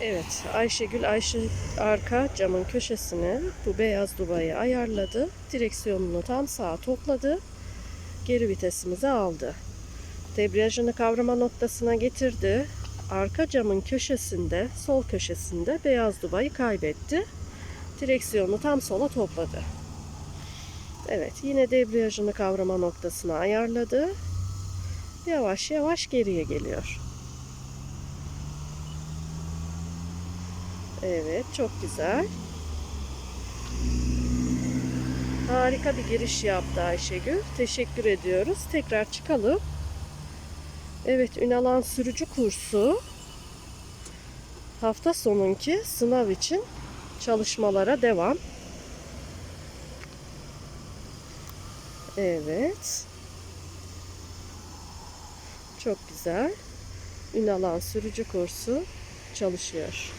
Evet, Ayşegül Ayşe arka camın köşesine bu beyaz dubayı ayarladı. Direksiyonunu tam sağa topladı. Geri vitesimizi aldı. Debriyajını kavrama noktasına getirdi. Arka camın köşesinde, sol köşesinde beyaz dubayı kaybetti. Direksiyonu tam sola topladı. Evet, yine debriyajını kavrama noktasına ayarladı. Yavaş yavaş geriye geliyor. Evet, çok güzel. Harika bir giriş yaptı Ayşegül. Teşekkür ediyoruz. Tekrar çıkalım. Evet, Ünalan sürücü kursu hafta sonunki sınav için çalışmalara devam. Evet. Çok güzel. Ünalan sürücü kursu çalışıyor.